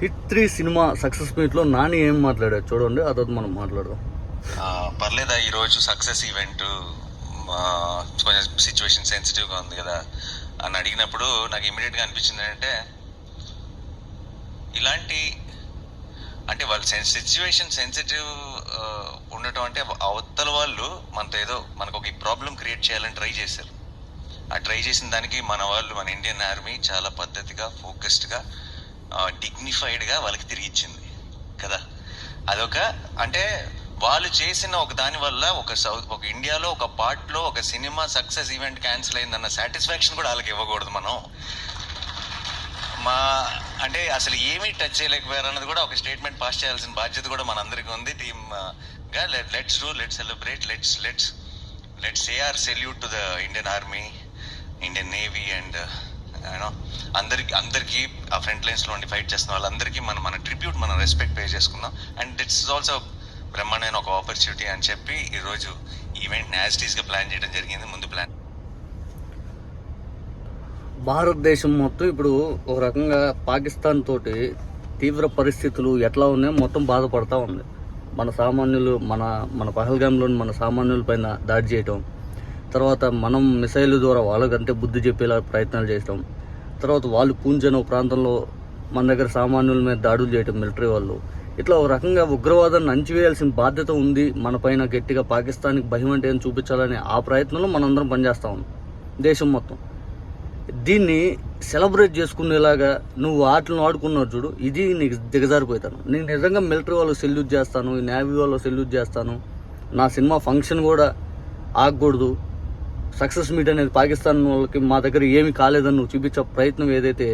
Hit three cinema success మీట్లో నాని ఏం మాట్లాడారు చూడండి ఆ తర్వాత మనం మాట్లాడదాం. ఆ, పర్లేదా ఈరోజు సక్సెస్ ఈవెంట్ కొంచెం సిచ్యువేషన్ సెన్సిటివ్గా ఉంది కదా. అని అడిగినప్పుడు నాకు ఇమీడియట్గా అనిపించింది ఏంటంటే ఇలాంటి అంటే వాళ్ళు సిచ్యువేషన్ సెన్సిటివ్ ఉండటం అంటే అవతల వాళ్ళు మనతో ఏదో మనకు ఒక ప్రాబ్లం క్రియేట్ చేయాలని ట్రై చేశారు. ఆ ట్రై చేసిన దానికి మన వాళ్ళు మన ఇండియన్ ఆర్మీ చాలా పద్ధతిగా ఫోకస్డ్గా డిగ్నిఫైడ్గా వాళ్ళకి తిరిగి ఇచ్చింది కదా? అదొక అంటే వాళ్ళు చేసిన ఒక దాని వల్ల ఒక సౌత్ ఒక ఇండియాలో ఒక పార్ట్లో ఒక సినిమా సక్సెస్ ఈవెంట్ క్యాన్సిల్ అయిందన్న సాటిస్ఫాక్షన్ కూడా వాళ్ళకి ఇవ్వకూడదు మనం. మా అంటే అసలు ఏమీ టచ్ చేయలేకపోయారు అన్నది కూడా ఒక స్టేట్మెంట్ పాస్ చేయాల్సిన బాధ్యత కూడా మనందరికీ ఉంది. టీమ్గా let's do let's celebrate let's let's let's A R salute to the Indian Army Indian Navy and you know అందరికి అందరికీ ఆ ఫ్రంట్ లైన్స్లో ఉండి ఫైట్ చేస్తున్న వాళ్ళందరికీ మనం మన ట్రిబ్యూట్ మనం రెస్పెక్ట్ పే చేసుకుందాం. అండ్ ఇట్స్ ఆల్సో బ్రహ్మాండమైన ఒక ఆపర్చునిటీ అని చెప్పి ఈరోజు ఈవెంట్ యాజిటీస్గా ప్లాన్ చేయడం జరిగింది. ముందు ప్లాన్ భారతదేశం మొత్తం ఇప్పుడు ఒక రకంగా పాకిస్తాన్ తోటి తీవ్ర పరిస్థితులు ఎట్లా ఉన్నాయో మొత్తం బాధపడతా ఉంది. మన సామాన్యులు మన మన పహల్గాంలోని మన సామాన్యుల పైన దాడి చేయటం తర్వాత మనం మిసైల్ ద్వారా వాళ్ళకంటే బుద్ధి చెప్పేలా ప్రయత్నాలు చేయటం తర్వాత వాళ్ళు పూంజ్ అనే ప్రాంతంలో మన దగ్గర సామాన్యుల మీద దాడులు చేయటం మిలిటరీ వాళ్ళు. ఇట్లా ఒక రకంగా ఉగ్రవాదాన్ని అంచివేయాల్సిన బాధ్యత ఉంది. మన పైన గట్టిగా పాకిస్తాన్కి భయం అంటే ఏం చూపించాలనే ఆ ప్రయత్నంలో మనందరం పనిచేస్తా ఉన్నాం. దేశం మొత్తం. దీన్ని సెలబ్రేట్ చేసుకునేలాగా నువ్వు ఆటలను ఆడుకున్నావు చూడు. ఇది నీకు దిగజారిపోతాను నేను నిజంగా మిలిటరీ వాళ్ళు సెల్యూట్ చేస్తాను నేవీ వాళ్ళు సెల్యూట్ చేస్తాను. నా సినిమా ఫంక్షన్ కూడా ఆగకూడదు. సక్సెస్ మీట్ అనేది పాకిస్తాన్ వాళ్ళకి మా దగ్గర ఏమీ కాలేదని నువ్వు చూపించే ప్రయత్నం ఏదైతే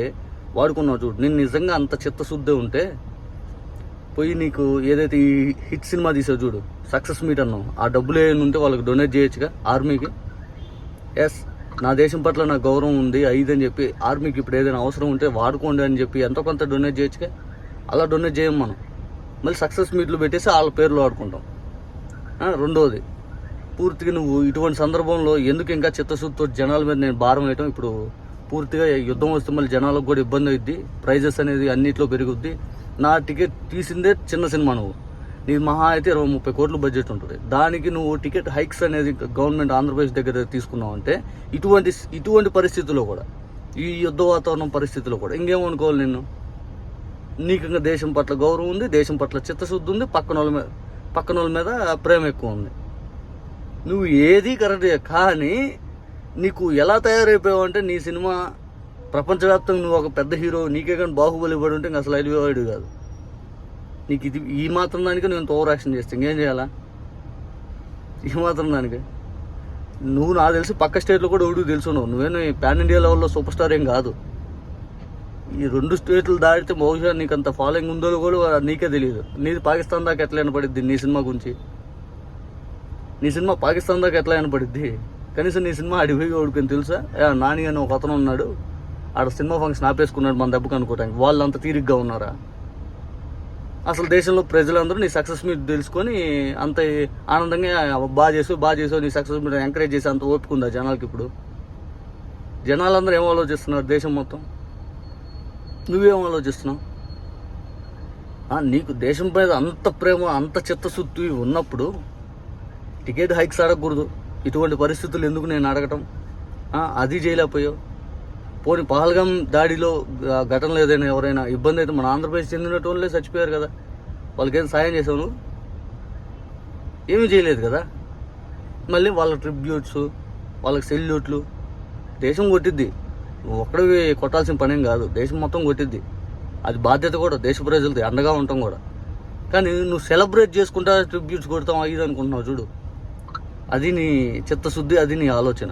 వాడుకున్నావు చూడు. నేను నిజంగా అంత చిత్తశుద్ధి ఉంటే పోయి నీకు ఏదైతే ఈ హిట్ సినిమా తీసావు చూడు సక్సెస్ మీట్ అన్నావు. ఆ డబ్బులు ఏమైనా ఉంటే వాళ్ళకి డొనేట్ చేయొచ్చుగా ఆర్మీకి? ఎస్ నా దేశం పట్ల నా గౌరవం ఉంది అని చెప్పి ఆర్మీకి ఇప్పుడు ఏదైనా అవసరం ఉంటే వాడుకోండి అని చెప్పి ఎంతో కొంత డొనేట్ చేయొచ్చుగా? అలా డొనేట్ చేయం మనం. మళ్ళీ సక్సెస్ మీట్లు పెట్టేసి వాళ్ళ పేర్లు వాడుకుంటాం. రెండవది రెండోది పూర్తిగా నువ్వు ఇటువంటి సందర్భంలో ఎందుకు ఇంకా చిత్తశుద్ధితో జనాల మీద నేను భారం వేయటం? ఇప్పుడు పూర్తిగా యుద్ధం వస్తే మళ్ళీ జనాలకు కూడా ఇబ్బంది అవుద్ది ప్రైజెస్ అనేది అన్నిట్లో పెరుగుద్ది. నా టికెట్ తీసిందే చిన్న సినిమా నువ్వు. నీ మహా అయితే ఇరవై ముప్పై కోట్ల బడ్జెట్ ఉంటుంది. దానికి నువ్వు టికెట్ హైక్స్ అనేది గవర్నమెంట్ ఆంధ్రప్రదేశ్ దగ్గర తీసుకున్నావు అంటే ఇటువంటి ఇటువంటి పరిస్థితుల్లో కూడా ఈ యుద్ధ వాతావరణం పరిస్థితుల్లో కూడా ఇంకేమనుకోవాలి నిన్ను? నీకు ఇంకా దేశం పట్ల గౌరవం ఉంది దేశం పట్ల చిత్తశుద్ధి ఉంది పక్కన వాళ్ళ మీద పక్కన వాళ్ళ మీద ప్రేమ ఎక్కువ ఉంది. నువ్వు ఏది కరెక్ట్ కానీ నీకు ఎలా తయారైపోయావు అంటే నీ సినిమా ప్రపంచవ్యాప్తంగా నువ్వు ఒక పెద్ద హీరో నీకే కానీ బాహుబలి పడి ఉంటే అసలు అయిపోయాడు కాదు. నీకు ఇది ఈ మాత్రం దానికి నేను ఓవర్ యాక్షన్ చేస్తే ఇంకేం చేయాలా? ఈ మాత్రం దానికి. నువ్వు నాకు తెలిసి పక్క స్టేట్లో కూడా ఎవడు తెలుసు నువ్వు. నువ్వేం పాన్ ఇండియా లెవెల్లో సూపర్ స్టార్ ఏం కాదు. ఈ రెండు స్టేట్లు దాటితే బహుశా నీకు అంత ఫాలోయింగ్ ఉందో కూడా నీకే తెలియదు నీది పాకిస్తాన్ దాకా ఎట్లా వినపడిద్ది నీ సినిమా గురించి. నీ సినిమా పాకిస్తాన్ దాకా ఎట్లా వినపడిద్ది? కనీసం నీ సినిమా అడిపోయి ఓడుకొని తెలుసా? నాని అని ఒక అతను ఉన్నాడు. ఆడ సినిమా ఫంక్షన్ ఆపేసుకున్నాడు మన దెబ్బకు అనుకోవటానికి వాళ్ళు అంత తీరిగ్గా ఉన్నారా? అసలు దేశంలో ప్రజలందరూ నీ సక్సెస్ మీద తెలుసుకొని అంత ఆనందంగా బాగా చేసావు బాగా చేసావు నీ సక్సెస్ మీద ఎంకరేజ్ చేసి అంత ఓపుకుందా జనాలకి ఇప్పుడు? జనాలందరూ ఏం ఆలోచిస్తున్నారు దేశం మొత్తం? నువ్వేం ఆలోచిస్తున్నావు? నీకు దేశం మీద అంత ప్రేమ అంత చిత్తశుద్ధి ఉన్నప్పుడు టికెట్ హైక్స్ అడగకూడదు ఇటువంటి పరిస్థితులు ఎందుకు నేను అడగటం? అది చేయలేకపోయావు పోనీ పహల్గాం దాడిలో ఘటనలు ఏదైనా ఎవరైనా ఇబ్బంది అయితే మన ఆంధ్రప్రదేశ్ చెందినటువంటి చచ్చిపోయారు కదా. వాళ్ళకేం సాయం చేసావు నువ్వు? ఏమీ చేయలేదు కదా. మళ్ళీ వాళ్ళ ట్రిబ్యూట్స్ వాళ్ళకి సెల్యూట్లు దేశం కొట్టిద్ది. ఒక్కడివి కొట్టాల్సిన పనేం కాదు. దేశం మొత్తం కొట్టిద్ది. అది బాధ్యత కూడా దేశ ప్రజలది అండగా ఉంటాం కూడా. కానీ నువ్వు సెలబ్రేట్ చేసుకుంటా ట్రిబ్యూట్స్ కొడతాం ఇది అనుకుంటున్నావు చూడు. అది నీ చిత్తశుద్ధి అది నీ ఆలోచన.